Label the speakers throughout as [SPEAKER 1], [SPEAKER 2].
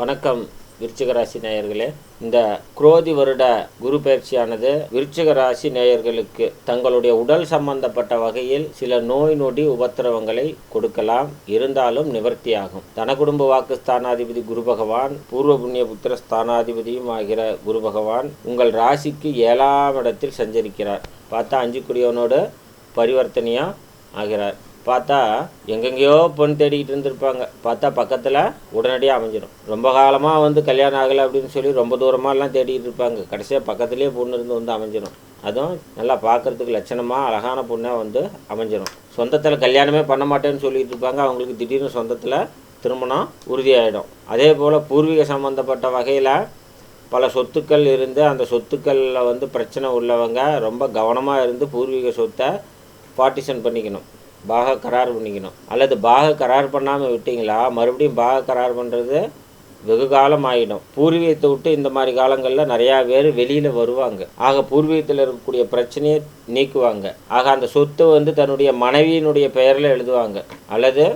[SPEAKER 1] வணக்கம் விருச்சிக ராசி நேயர்களே. இந்த குரோதி வருட குரு பயிற்சியானது விருச்சிக ராசி நேயர்களுக்கு தங்களுடைய உடல் சம்பந்தப்பட்ட வகையில் சில நோய் நொடி உபத்திரவங்களை கொடுக்கலாம். இருந்தாலும் நிவர்த்தியாகும். தனகுடும்ப வாக்கு ஸ்தானாதிபதி குரு பகவான் பூர்வ புண்ணிய புத்திர ஸ்தானாதிபதியும் ஆகிற குரு பகவான் உங்கள் ராசிக்கு ஏழாம் இடத்தில் சஞ்சரிக்கிறார். பார்த்தா அஞ்சு குடியவனோடு பரிவர்த்தனையாக ஆகிறார். பார்த்தா எங்கெங்கேயோ பொண்ணு தேடிக்கிட்டு இருந்திருப்பாங்க. பார்த்தா பக்கத்தில் உடனடியாக அமைஞ்சிடும். ரொம்ப காலமாக வந்து கல்யாணம் ஆகலை அப்படின்னு சொல்லி ரொம்ப தூரமாகலாம் தேடிக்கிட்டு இருப்பாங்க. கடைசியாக பக்கத்துலேயே பொண்ணு இருந்து வந்து அமைஞ்சிடும். அதுவும் நல்லா பார்க்கறதுக்கு லட்சணமாக அழகான பொண்ணாக வந்து அமைஞ்சிடும். சொந்தத்தில் கல்யாணமே பண்ண மாட்டேன்னு சொல்லிட்டு இருப்பாங்க. அவங்களுக்கு திடீர்னு சொந்தத்தில் திருமணம் உறுதியாயிடும். அதே போல் பூர்வீக சம்மந்தப்பட்ட வகையில் பல சொத்துக்கள் இருந்து அந்த சொத்துக்களில் வந்து பிரச்சனை உள்ளவங்க ரொம்ப கவனமாக இருந்து பூர்வீக சொத்தை பார்ட்டிஷன் பண்ணிக்கணும். பாக கரார் பண்ணிக்கணும். அல்லது பாக கரார் பண்ணாமல் விட்டீங்களா மறுபடியும் பாக கரார் பண்ணுறது வெகு காலம் ஆகிடும் பூர்வீகத்தை விட்டு இந்த மாதிரி காலங்களில் நிறையா பேர் வெளியில் வருவாங்க. ஆக பூர்வீகத்தில் இருக்கக்கூடிய பிரச்சனையை நீக்குவாங்க. ஆக அந்த சொத்து வந்து தன்னுடைய மனைவியினுடைய பெயரில் எழுதுவாங்க. அல்லது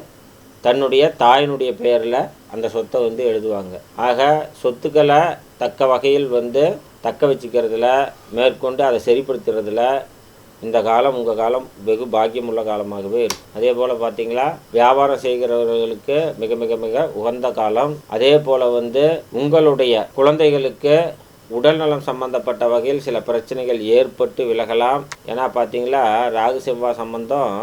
[SPEAKER 1] தன்னுடைய தாயினுடைய பெயரில் அந்த சொத்தை வந்து எழுதுவாங்க. ஆக சொத்துக்களை தக்க வகையில் வந்து தக்க வச்சுக்கிறதுல மேற்கொண்டு அதை சரிப்படுத்துறதுல இந்த காலம் உங்கள் காலம் வெகு பாக்கியமுள்ள காலமாகவே இருக்கும். அதே போல் பார்த்தீங்களா வியாபாரம் செய்கிறவர்களுக்கு மிக மிக மிக உகந்த காலம். அதே போல் வந்து உங்களுடைய குழந்தைகளுக்கு உடல்நலம் சம்பந்தப்பட்ட வகையில் சில பிரச்சனைகள் ஏற்பட்டு விலகலாம். ஏன்னா பார்த்தீங்களா ராகு செவ்வாய் சம்பந்தம்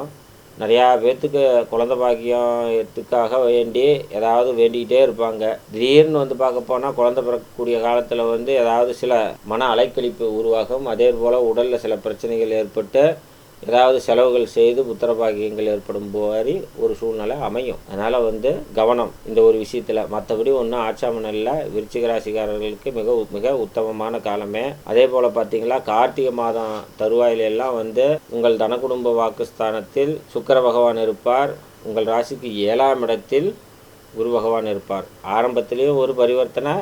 [SPEAKER 1] நிறையா பேர்த்துக்கு குழந்த பாக்கியத்துக்காக வேண்டி ஏதாவது வேண்டிக்கிட்டே இருப்பாங்க. திடீர்னு வந்து பார்க்க போனால் குழந்தை பிறக்கக்கூடிய காலத்தில் வந்து ஏதாவது சில மன அலைக்கழிப்பு உருவாகும். அதே போல் உடலில் சில பிரச்சனைகள் ஏற்பட்டு ஏதாவது செலவுகள் செய்து புத்திரபாகியங்கள் ஏற்படும் மாதிரி ஒரு சூழ்நிலை அமையும். அதனால் வந்து கவனம் இந்த ஒரு விஷயத்தில். மற்றபடி ஒன்றும் ஆட்சாமனில் விருச்சிக ராசிக்காரர்களுக்கு மிக மிக உத்தமமான காலமே. அதே போல் பார்த்தீங்களா கார்த்திகை மாதம் தருவாயில எல்லாம் வந்து உங்கள் தனக்குடும்ப வாக்குஸ்தானத்தில் சுக்கர பகவான் இருப்பார். உங்கள் ராசிக்கு ஏழாம் இடத்தில் குரு பகவான் இருப்பார். ஆரம்பத்திலேயும் ஒரு பரிவர்த்தனை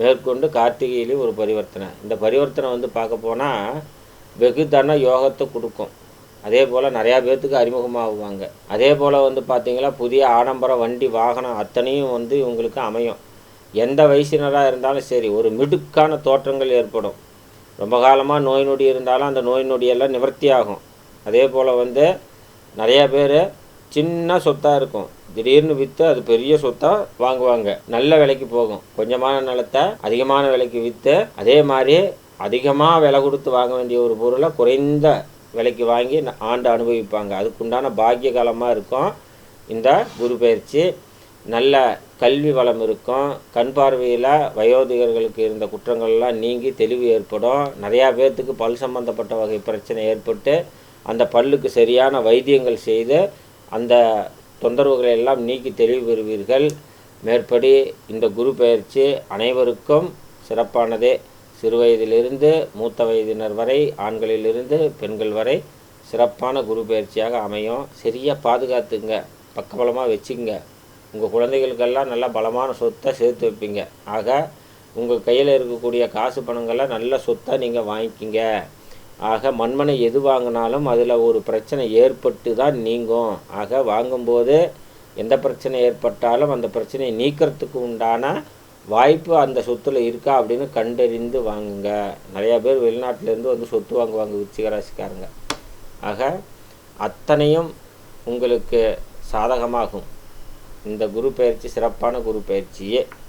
[SPEAKER 1] மேற்கொண்டு கார்த்திகையிலையும் ஒரு பரிவர்த்தனை. இந்த பரிவர்த்தனை வந்து பார்க்க போனால் வெகு தன யோகத்தை கொடுக்கும். அதே போல் நிறையா பேர்த்துக்கு அறிமுகமாகுவாங்க. அதே போல் வந்து பார்த்திங்கன்னா புதிய ஆடம்பர வண்டி வாகனம் அத்தனையும் வந்து இவங்களுக்கு அமையும். எந்த வயசினராக இருந்தாலும் சரி ஒரு மிடுக்கான தோற்றங்கள் ஏற்படும். ரொம்ப காலமாக நோய் நொடி இருந்தாலும் அந்த நோய் நொடியெல்லாம் நிவர்த்தி ஆகும். அதே போல் வந்து நிறையா பேர் சின்ன சொத்தாக இருக்கும். திடீர்னு விற்று அது பெரிய சொத்தாக வாங்குவாங்க. நல்ல விலைக்கு போகும். கொஞ்சமான நிலத்தை அதிகமான விலைக்கு விற்று அதே மாதிரி அதிகமாக விலை கொடுத்து வாங்க வேண்டிய ஒரு பொருளை குறைந்த விலைக்கு வாங்கி ஆண்டு அனுபவிப்பாங்க. அதுக்குண்டான பாக்கிய காலமாக இருக்கும். இந்த குரு பயிற்சி. நல்ல கல்வி வளம் இருக்கும். கண் பார்வையில் வயோதிகர்களுக்கு இருந்த குற்றங்கள்லாம் நீங்கி தெளிவு ஏற்படும். நிறையா பேர்த்துக்கு பல் சம்பந்தப்பட்ட வகை பிரச்சனை ஏற்பட்டு அந்த பல்லுக்கு சரியான வைத்தியங்கள் செய்து அந்த தொந்தரவுகளை எல்லாம் நீக்கி தெளிவு பெறுவீர்கள். மேற்படி இந்த குரு பயிற்சி அனைவருக்கும் சிறப்பானதே. சிறு வயதிலிருந்து மூத்த வயதினர் வரை ஆண்களிலிருந்து பெண்கள் வரை சிறப்பான குரு பயிற்சியாக அமையும். சரியாக பாதுகாத்துங்க பக்கபலமாக வச்சுங்க. உங்கள் குழந்தைகளுக்கெல்லாம் நல்ல பலமான சொத்தை சேர்த்து வைப்பீங்க. ஆக உங்கள் கையில் இருக்கக்கூடிய காசு பணங்களை நல்ல சொத்தை நீங்கள் வாங்கிக்கிங்க. ஆக மண்மனை எது வாங்கினாலும் அதில் ஒரு பிரச்சனை ஏற்பட்டு தான் நீங்கும். ஆக வாங்கும்போது எந்த பிரச்சனை ஏற்பட்டாலும் அந்த பிரச்சனையை நீக்கிறதுக்கு உண்டான வாய்ப்பு அந்த சொத்தில் இருக்கா அப்படின்னு கண்டறிந்து வாங்குங்க. நிறையா பேர் வெளிநாட்டிலேருந்து வந்து சொத்து வாங்குவாங்க விருச்சிக ராசிக்காரங்க ஆக அத்தனையும் உங்களுக்கு சாதகமாகும். இந்த குரு பயிற்சி சிறப்பான குரு பயிற்சியே.